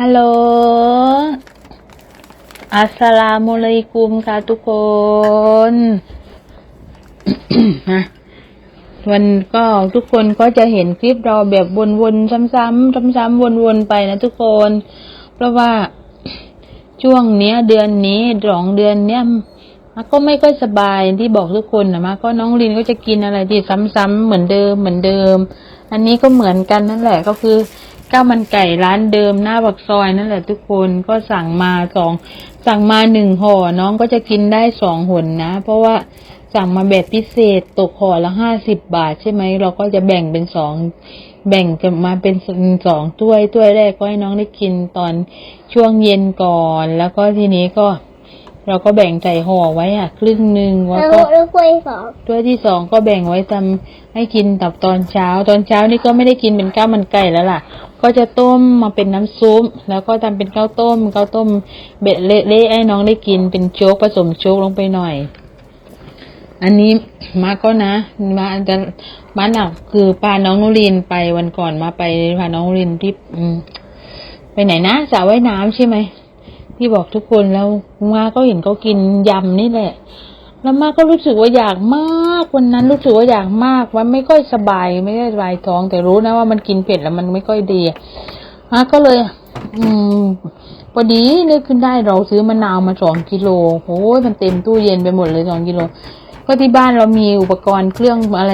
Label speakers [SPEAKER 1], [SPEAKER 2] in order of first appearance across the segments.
[SPEAKER 1] ฮัลโหล อัสสลามุลัยกุมค่ะทุกคนนะวันก็ทุกคนก็จะเห็นคลิปเราแบบวนๆซ้ำๆซ้ำๆวนๆไปนะทุกคน เพราะว่าช่วงเนี้ย เดือนนี้สองเดือนเนี้ยมาก็ไม่ค่อยสบายที่บอกทุกคนนะมาก็น้องลินก็จะกินอะไรที่ซ้ำๆเหมือนเดิมเหมือนเดิม อันนี้ก็เหมือนกันนั่นแหละก็คือ ข้าวมันไก่ร้านเดิมหน้าบักซอยนั่นแหละทุกคนก็สั่งมาสองสั่งมาหนึ่งห่อน้องก็จะกินได้สองหนนะ เพราะว่าสั่งมาแบบพิเศษตกห่อละห้าสิบบาทใช่ไหมเราก็จะแบ่งเป็นสองแบ่งกันมาเป็นสองถ้วยถ้วยแรกก็ให้น้องได้กินตอนช่วงเย็นก่อน แล้วก็ทีนี้ก็ เราก็แบ่งใส่ห่อไว้อะ ครึ่งหนึ่งแล้วก็
[SPEAKER 2] แล้วกล้วยสอง
[SPEAKER 1] ถ้วยที่สองก็แบ่งไว้ทำให้กินตับตอนเช้า ตอนเช้านี่ก็ไม่ได้กินเป็นข้าวมันไก่แล้วล่ะ ก็จะต้มมาเป็นน้ำซุปแล้วก็ทำเป็นข้าวต้มข้าวต้มเบ็ดเละๆให้น้องได้กินเป็นโจ๊กผสมโจ๊กลงไปหน่อย อันนี้มาก็นะมาจะมาหนักคือพาน้องนุรินไปวันก่อนมาไปพาน้องนุรินที่อืมไปไหนนะสระว่ายน้ำใช่ไหมที่บอกทุกคนแล้วมาก็เห็นเขากินยำนี่แหละ แล้วมาก็รู้สึกว่าอยากมากวันนั้นรู้สึกว่าอยากมากว่าไม่ค่อยสบายไม่ได้สบายท้อง แต่รู้นะว่ามันกินเผ็ดแล้วมันไม่ค่อยดีมาก็เลย อืมพอดีนึกขึ้นได้เราซื้อมะนาวมาสองกิโลโอ้ยมันเต็มตู้เย็นไปหมดเลยสองกิโลก็ที่บ้านเรามีอุปกรณ์เครื่องอะไร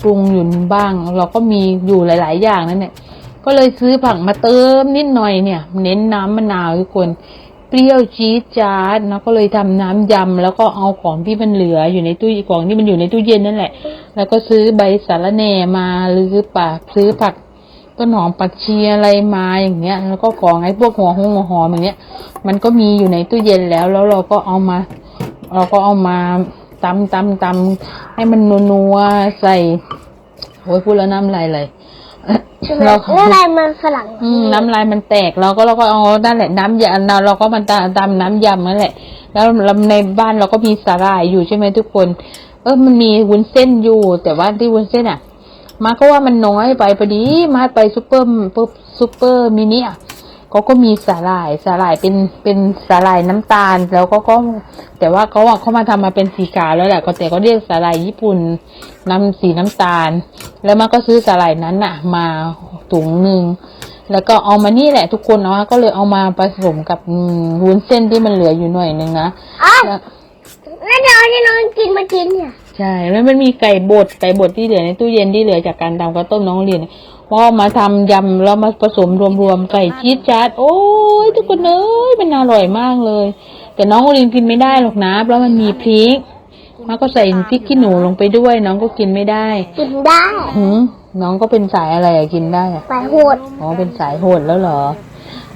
[SPEAKER 1] ปรุงอยู่บ้าง เราก็มีอยู่หลาย ๆ อย่างนั่นแหละก็เลยซื้อผักมาเติมนิดหน่อยเนี่ย เน้นน้ำมะนาวทุกคน เปรี้ยวจี๊ดจ๊าดนะก็เลยทำน้ำยำแล้วก็เอาของที่มันเหลืออยู่ในตู้ของที่มันอยู่ในตู้เย็นนั่นแหละ แล้วก็ซื้อใบสาระแหน่มาหรือป่าซื้อผักต้นหอมปักชีอะไรมาอย่างเงี้ย แล้วก็ของไอ้พวกหัวหงหัวหอมอย่างเงี้ย มันก็มีอยู่ในตู้เย็นแล้ว แล้วเราก็เอามา เราก็เอามาตำตำตำให้มันนัวๆใส่โอ้ยพูดแล้วน้ำลายเลย
[SPEAKER 2] แล้วอะไรมันฝรั่ง
[SPEAKER 1] อืมน้ำลายมันแตกเราก็เราก็เอานั่นแหละน้ำยำเราเราก็มันตามตามน้ำยำนั่นแหละ แล้วเราในบ้านเราก็มีสาหร่ายอยู่ใช่ไหมทุกคน เออมันมีวุ้นเส้นอยู่ แต่ว่าที่วุ้นเส้นอะ มาก็ว่ามันน้อยไปพอดีมาไปซูเปอร์ปุ๊บซูเปอร์มินิอะ เขาก็มีสาหร่ายสาหร่ายเป็นเป็นสาหร่ายน้ำตาล แล้วก็ก็แต่ว่าเขาอะเขามาทำมาเป็นสีขาวแล้วแหละก็แต่ก็เรียกสาหร่ายญี่ปุ่นน้ำสีน้ำตาล แล้วมาก็ซื้อสาหร่ายนั้นน่ะ มาถุงหนึ่งแล้วก็เอามานี่แหละทุกคนเนาะก็เลยเอามาผสมกับอืมวุ้นเส้นที่มันเหลืออยู่หน่อยนึงนะ
[SPEAKER 2] อ้าว
[SPEAKER 1] แล้ว
[SPEAKER 2] แล้วเดี๋ยวที่น้องกินมากินเนี่ย
[SPEAKER 1] ใช่แล้วมันมีไก่บดไก่บดที่เหลือในตู้เย็นที่เหลือจากการทำข้าวต้มน้องเรียน ว่าเอามาทำยำแล้วมาผสมรวมๆใส่ชีสจัดโอ้ยทุกคนเอ้ยมันอร่อยมากเลย แต่น้องเรียนกินไม่ได้หรอกนะเพราะมันมีพริกมันก็ใส่พริกขี้หนูลงไปด้วย น้องก็กินไม่ได้
[SPEAKER 2] กินได้
[SPEAKER 1] หืมน้องก็เป็นสายอะไรอะกินได้อะ
[SPEAKER 2] สายโหด
[SPEAKER 1] อ๋อเป็นสายโหดแล้วเหรอ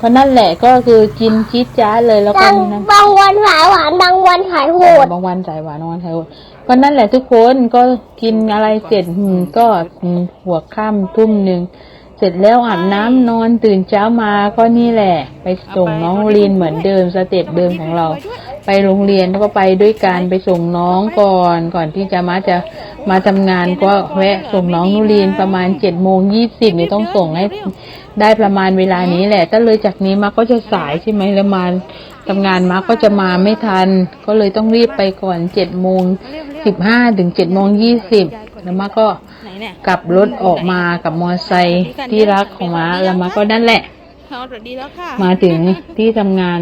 [SPEAKER 1] ก็นั่นแหละก็คือกินชีสจ้าดเลยแล้วก็
[SPEAKER 2] บาง
[SPEAKER 1] นั่น
[SPEAKER 2] บางวันสายหวานบางวันสายโหด
[SPEAKER 1] บางวันสายหวานบางวันสายโหดก็นั่นแหละทุกคนก็กินอะไรเสร็จหืมก็หืมหัวค่ำทุ่มหนึ่ง เสร็จแล้วอาบน้ำนอนตื่นเช้ามาก็นี่แหละ ไปส่งน้องลีนเหมือนเดิมสเต็ปเดิมของเรา ไปโรงเรียนก็ไปด้วยกันไปส่งน้องก่อนก่อนที่จะมาจะมาทำงานก็แวะส่งน้องนุรีนประมาณเจ็ดโมงยี่สิบเนี่ยต้องส่งให้ได้ประมาณเวลานี้แหละถ้าเลยจากนี้มาก็จะสายใช่ไหมแล้วมาทำงานมาก็จะมาไม่ทัน ก็เลยต้องรีบไปก่อนเจ็ดโมงสิบห้าถึงเจ็ดโมงยี่สิบแล้วมาก็ กลับรถออกมากับมอเตอร์ไซค์ที่รักของมาแล้วมาก็นั่นแหละ
[SPEAKER 3] เอาสวัสดีแล้วค่ะ
[SPEAKER 1] มาถึงที่ทำงาน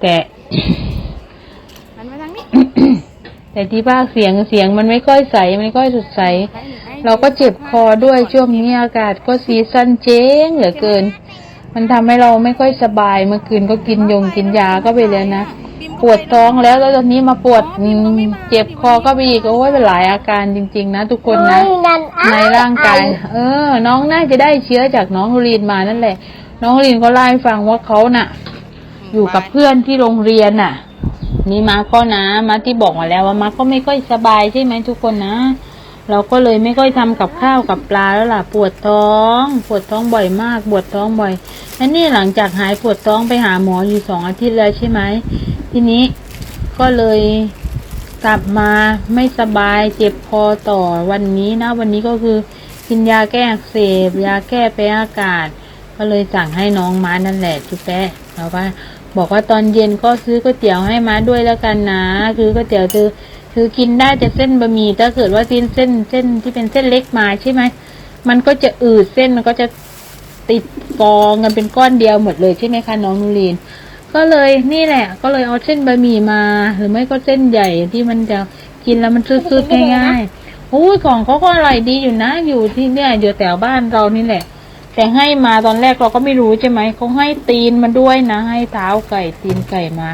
[SPEAKER 1] แต่
[SPEAKER 3] หันมาทางนี้
[SPEAKER 1] แต่ที่ภาคเสียงเสียงมันไม่ค่อยใสไม่ค่อยสดใส เราก็เจ็บคอด้วยช่วงนี้อากาศก็ซีซันเจ๊งเหลือเกิน มันทำให้เราไม่ค่อยสบายเมื่อคืนก็กินยงกินยาก็ไปเลยนะ ปวดท้องแล้วแล้วตอนนี้มาปวดอืมเจ็บคอก็ไปอีกโอ้ยเป็นหลายอาการจริง ๆ นะทุกคนนะ
[SPEAKER 2] โอ้ยนั่นอ้
[SPEAKER 1] ในร่างกาย เออ น้องน่าจะได้เชื้อจากน้องลีนมานั่นแหละ น้องลีนก็เล่าให้ฟังว่าเขาน่ะ อยู่กับเพื่อนที่โรงเรียนน่ะ นี่มาก็นะมาที่บอกมาแล้วว่ามาก็ไม่ค่อยสบายใช่ไหมทุกคนนะ เราก็เลยไม่ค่อยทำกับข้าวกับปลาแล้วล่ะ ปวดท้อง ปวดท้องบ่อยมาก ปวดท้องบ่อยและนี่หลังจากหายปวดท้องไปหาหมออยู่สองอาทิตย์แล้วใช่ไหม ทีนี้ก็เลยกลับมาไม่สบายเจ็บคอต่อวันนี้นะ วันนี้ก็คือกินยาแก้อักเสบ ยาแก้แพ้อากาศ ก็เลยสั่งให้น้องม้านั่นแหละจุ๊แปะแล้วว่าบอกว่าตอนเย็นก็ซื้อก๋วยเตี๋ยวให้ม้าด้วยแล้วกันนะ คือก๋วยเตี๋ยวคือคือกินได้จะเส้นบะหมี่ถ้าเกิดว่ากินเส้นเส้นที่เป็นเส้นเล็กมาใช่ไหมมันก็จะอืดเส้นมันก็จะติดกองกันเป็นก้อนเดียวหมดเลยใช่ไหมคะน้องนูรีน ก็เลยนี่แหละ ก็เลยเอาเส้นบะหมี่มา หรือไม่ก็เส้นใหญ่ที่มันจะกินแล้วมันชืดๆง่ายๆโอ้ยของเขาก็อร่อยดีอยู่นะ อยู่ที่เนี่ยอยู่แถวบ้านเรานี่แหละ แต่ให้มาตอนแรกเราก็ไม่รู้ใช่ไหมเขาให้ตีนมาด้วยนะ ให้เท้าไก่ตีนไก่มา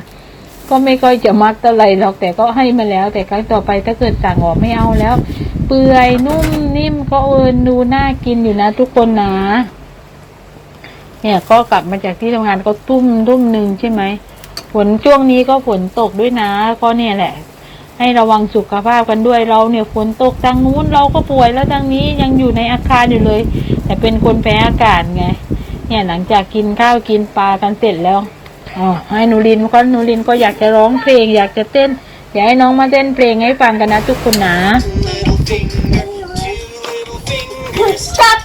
[SPEAKER 1] ก็ไม่ค่อยจะมักเท่าไหร่หรอกแต่ก็ให้มาแล้ว แต่ครั้งต่อไปถ้าเกิดสั่งออกไม่เอาแล้ว เปื่อยนุ่มนิ่มก็เอินดูน่ากินอยู่นะ ทุกคนนะ เนี่ยก็กลับมาจากที่ทำงานก็ตุ้มตุ้มหนึ่งใช่ไหมฝนช่วงนี้ก็ฝนตกด้วยนะ ก็เนี่ยแหละ ให้ระวังสุขภาพกันด้วยเราเนี่ยฝนตกทางนู้นเราก็ป่วยแล้วทางนี้ยังอยู่ในอาคารอยู่เลย แต่เป็นคนแพ้อากาศไง เนี่ยหลังจากกินข้าวกินปลากันเสร็จแล้วอ๋อให้หนูลินก็หนูลินก็อยากจะร้องเพลง อยากจะเต้น อยากให้น้องมาเต้นเพลงให้ฟังกันนะทุกคนนะ
[SPEAKER 4] little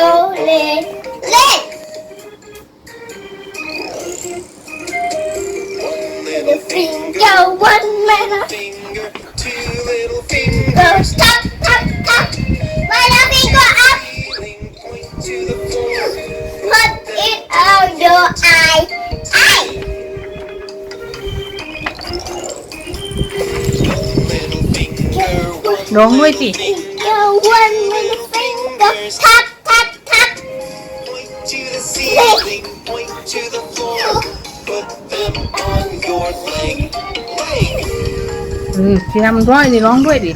[SPEAKER 2] Oh, no, leg. Leg.
[SPEAKER 4] one
[SPEAKER 2] The
[SPEAKER 4] little
[SPEAKER 2] finger, one little
[SPEAKER 4] finger, two little
[SPEAKER 2] go.
[SPEAKER 4] fingers.
[SPEAKER 2] Tap, tap, tap. With a finger up.
[SPEAKER 4] Ceiling, point to the floor.
[SPEAKER 2] Put it on your eye. Eye.
[SPEAKER 4] Little finger, one
[SPEAKER 1] ร้องด้วยสิ
[SPEAKER 2] Finger, one little finger. Tap, tap, tap.
[SPEAKER 1] อืมที่ทำด้วยดิร้องด้วยดิ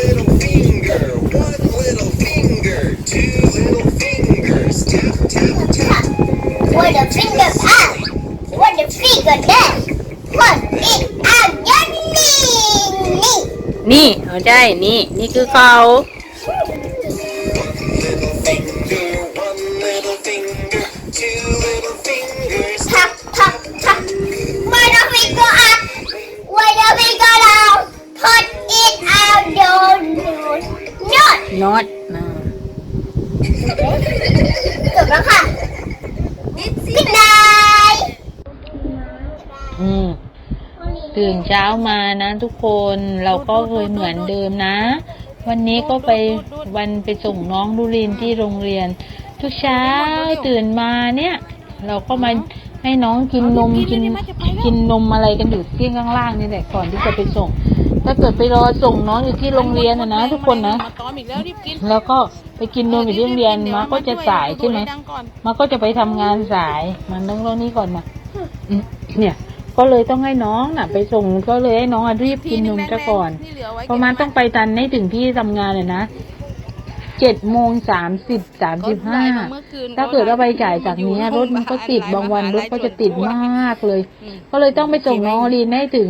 [SPEAKER 4] Little finger, one little finger, two little fingers. Tap, tap, tap.
[SPEAKER 2] With a finger up. With a finger down. Put it on your knee.
[SPEAKER 1] นี่เอาใช่นี่ นี่คือเขา เช้ามานะทุกคนเราก็เคยเหมือนเดิมนะ วันนี้ก็ไปวันไปส่งน้องดุรินที่โรงเรียน ทุกเช้าตื่นมาเนี่ย เราก็มาให้น้องกินนมกินกินนมอะไรกันอยู่ที่ข้างล่างนี่แหละก่อนที่จะไปส่ง ถ้าเกิดไปรอส่งน้องอยู่ที่โรงเรียนนะนะทุกคนนะ
[SPEAKER 3] แล้วก็
[SPEAKER 1] ไปกินนมอยู่ที่โรงเรียนมาก็จะสายใช่ไหมมันก็จะไปทำงานสายมันต้องเรื่องนี้ก่อนมาเนี่ย ก็เลยต้องให้น้องน่ะ ไปส่งก็เลยให้น้องอะรีบกินนมซะก่อน
[SPEAKER 3] ที่เหลือไว้
[SPEAKER 1] ประมาณต้องไปทันให้ถึงที่ทำงานเลยนะเจ็ดโมงสามสิบสามสิบห้า ถ้าเกิดว่าไปจ่ายจากเนี้ยรถมันก็ติดบางวันรถก็จะติดมากเลย ก็เลยต้องไปส่งน้องอลีนให้ถึง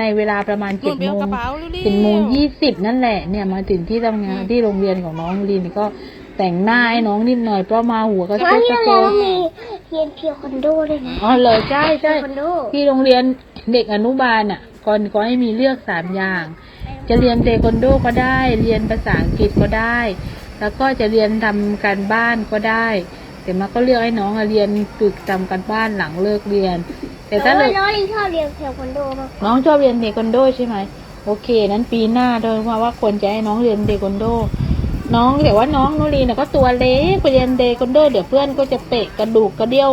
[SPEAKER 1] ในเวลาประมาณ
[SPEAKER 3] เจ็
[SPEAKER 1] เจ็
[SPEAKER 3] ด
[SPEAKER 1] ด
[SPEAKER 3] โม
[SPEAKER 1] โม
[SPEAKER 3] ง
[SPEAKER 1] ง
[SPEAKER 3] เจ็
[SPEAKER 1] เจ็
[SPEAKER 3] ด
[SPEAKER 1] ด
[SPEAKER 3] โม
[SPEAKER 1] โม
[SPEAKER 3] ง
[SPEAKER 1] งยี่สิบนั่นแหละเนี่ยมาถึงที่ทำงานที่โรงเรียนของน้องอลีนก็แต่งหน้าให้น้องนิดหน่อยเพราะมาหัวก็
[SPEAKER 2] แล้
[SPEAKER 1] เซ็
[SPEAKER 2] ว
[SPEAKER 1] ต
[SPEAKER 2] นี่
[SPEAKER 1] สะ
[SPEAKER 2] อะไร
[SPEAKER 1] โพก
[SPEAKER 2] มี เรียนเพียวคอนโดด้วยนะ
[SPEAKER 1] อ๋อเลยใช่ใช่
[SPEAKER 2] คอนโด
[SPEAKER 1] ที่โรงเรียนเด็กอนุบาลอะก่อนก็ให้มีเลือกสามอย่าง จะเรียนเทควันโดก็ได้ เรียนภาษาอังกฤษก็ได้ แล้วก็จะเรียนทำการบ้านก็ได้ แต่มาก็เลือกให้น้องอะเรียนฝึกทำการบ้านหลังเลิกเรียน แต่
[SPEAKER 2] แต่
[SPEAKER 1] ถ้า
[SPEAKER 2] ว่า
[SPEAKER 1] เลิก
[SPEAKER 2] น้องลิงชอบเรียนเพียวคอนโดมาก
[SPEAKER 1] น้องชอบเรียนเทควันโดใช่ไหมโอเค นั้นปีหน้าโดยว่าว่าควรจะให้น้องเรียนเทควันโด น้องแต่ว่าน้องนุรีน่ะก็ตัวเล็กไปเรียนเทควันโดเดี๋ยวเพื่อนก็จะเปะกระดูกกระเดี่ยว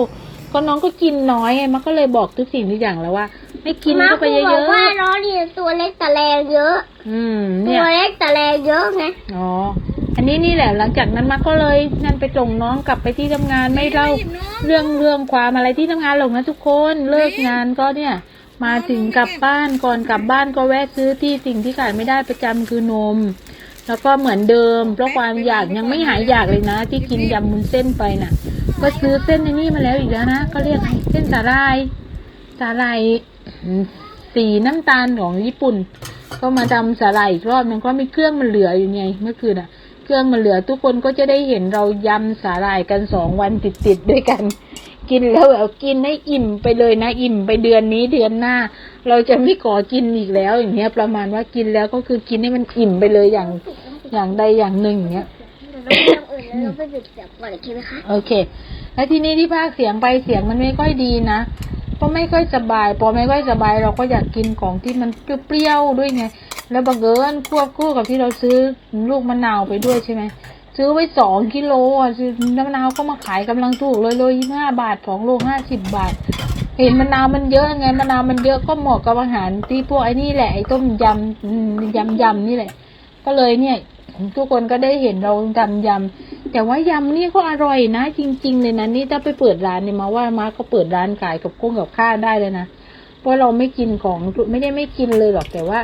[SPEAKER 1] ก็น้องก็กินน้อยไงมันก็เลยบอกทุกสิ่งทุกอย่างแล้วว่าให้กินเข้าไปเย
[SPEAKER 2] มาครูบอกว่า
[SPEAKER 1] อะ
[SPEAKER 2] น้องเรียนตัวเล็กแต่แรงเยอะ
[SPEAKER 1] ๆอืม
[SPEAKER 2] ตั
[SPEAKER 1] เนี่ยว
[SPEAKER 2] เล็กแต่แรงเยอะไง
[SPEAKER 1] อ๋ออันนี้นี่แหละหลังจากนั้นมาก็เลยนั่นไปส่งน้องกลับไปที่ทำงานไม่เล่าเรื่องเรื่องความอะไรที่ทำงานหรอกนะทุกคนเลิกงานก็เนี่ย มาถึงกลับบ้านก่อนกลับบ้านก็แวะซื้อที่สิ่งที่ขาดไม่ได้ประจำคือนม แล้วก็เหมือนเดิม เพราะความอยากยังไม่หายอยากเลยนะ ที่กินยำมุนเส้นไปน่ะ ก็ซื้อเส้นในนี่มาแล้วอีกแล้วนะก็เรียกเส้นสาลายสาลายสีน้ำตาลของญี่ปุ่น ก็มาทำสาหร่ายอีกรอบนึงก็มีเครื่องมันเหลืออยู่ไงเมื่อคืนอะ เครื่องมันเหลือทุกคนก็จะได้เห็นเรายำสาหร่ายกันสองวันติดๆด้วยกัน กินแล้วแบบกินให้อิ่มไปเลยนะอิ่มไปเดือนนี้เดือนหน้า เราจะไม่ขอกินอีกแล้ว อย่างเงี้ย ประมาณว่ากินแล้วก็คือกินให้มันอิ่มไปเลยอย่างอย่างใดอย่างหนึ่งอย่างเงี้ย
[SPEAKER 2] โอเค
[SPEAKER 1] แล้วทีนี้ที่ภาคเสียงไปเสียงมันไม่ค่อยดีนะเพราะไม่ค่อยสบาย พอไม่ค่อยสบายเราก็อยากกินของที่มันเปรี้ยวๆด้วยไง แล้วบังเอิญควบคู่กับที่เราซื้อลูกมะนาวไปด้วยใช่ไหม ซื้อไว้สองกิโลอะซื้อน้ำมะนาวก็มาขายกำลังถูกเลยเลยี่ห้าบาทสองโลห้าสิบบาท เห็นมะนาวมันเยอะไงมะนาวมันเยอะก็เหมาะกับอาหารที่พวกไอ้นี่แหละไอ้ต้มยำยำยำนี่แหละ ก็เลยเนี่ยทุกคนก็ได้เห็นเราทำยำแต่ว่ายำนี่ก็อร่อยนะ จริง ๆ เลยนะนี่ถ้าไปเปิดร้านเนี่ยมาว่ามาก็เปิดร้านขายกับกุ้งกับข้าวได้เลยนะเพราะเราไม่กินของไม่ได้ไม่กินเลยหรอกแต่ว่า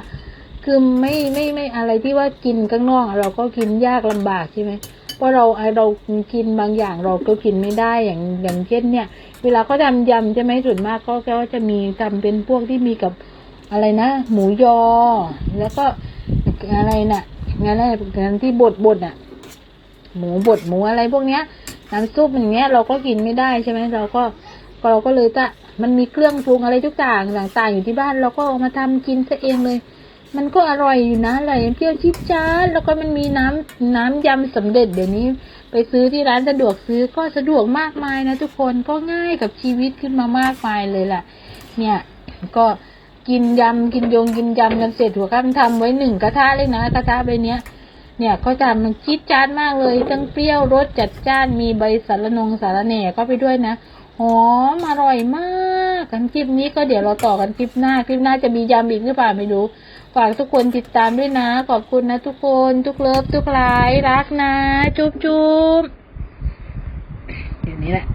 [SPEAKER 1] คือไม่ไม่ไม่อะไรที่ว่ากินข้างนอกเราก็กินยากลำบากใช่ไหมเพราะเราเรากินบางอย่างเราก็กินไม่ได้อย่างอย่างเช่นเนี่ย เวลาเขาทำยำใช่ไหมส่วนมากก็ก็จะมีทำเป็นพวกที่มีกับอะไรนะ หมูยอ แล้วก็อะไรน่ะงานอะไรงานที่บดบดอะ หมูบดหมูอะไรพวกเนี้ยน้ำซุปอย่างเงี้ยเราก็กินไม่ได้ใช่ไหมเราก็เราก็เลยจะมันมีเครื่องปรุงอะไรทุกอย่างต่างๆอยู่ที่บ้าน เราก็เอามาทำกินซะเองเลย มันก็อร่อยอยู่นะอร่อยเปรี้ยวชิบจ้าดแล้วก็มันมีน้ำน้ำยำสำเร็จเดี๋ยวนี้ ไปซื้อที่ร้านสะดวกซื้อก็สะดวกมากมายนะทุกคนก็ง่ายกับชีวิตขึ้นมามากมายเลยล่ะ เนี่ยก็กินยำกินยงกินยำกันเสร็จหัวข้ามทำไว้หนึ่งกระทะเลยนะกระทะใบเนี้ย เนี่ยก็จะมันจี๊ดจ๊าดมากเลยทั้งเปรี้ยวรสจัดจ้านมีใบสารนงสารแหน่ก็ไปด้วยนะหอมอร่อยมาก กันคลิปนี้ก็เดี๋ยวเราต่อกันคลิปหน้า คลิปหน้าจะมียามอีกหรือเปล่าไม่รู้ ฝากทุกคนติดตามด้วยนะ ขอบคุณนะทุกคน ทุกเลิฟทุกไลค์รักนะ จุ๊บจุ๊บเดี๋ยวนี้แหละ